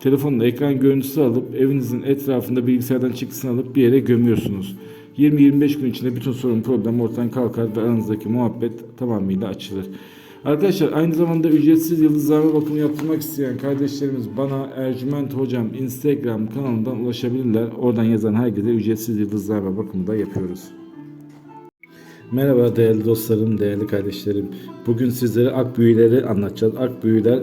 telefonla ekran görüntüsü alıp evinizin etrafında bilgisayardan çıktısını alıp bir yere gömüyorsunuz. 20-25 gün içinde bütün sorun problem ortadan kalkar ve aranızdaki muhabbet tamamıyla açılır. Arkadaşlar aynı zamanda ücretsiz yıldızlama bakımı yaptırmak isteyen kardeşlerimiz bana Ercüment Hocam Instagram kanalından ulaşabilirler. Oradan yazan herkese ücretsiz yıldızlama bakımı da yapıyoruz. Merhaba değerli dostlarım, değerli kardeşlerim. Bugün sizlere ak büyüleri anlatacağız. Ak büyüler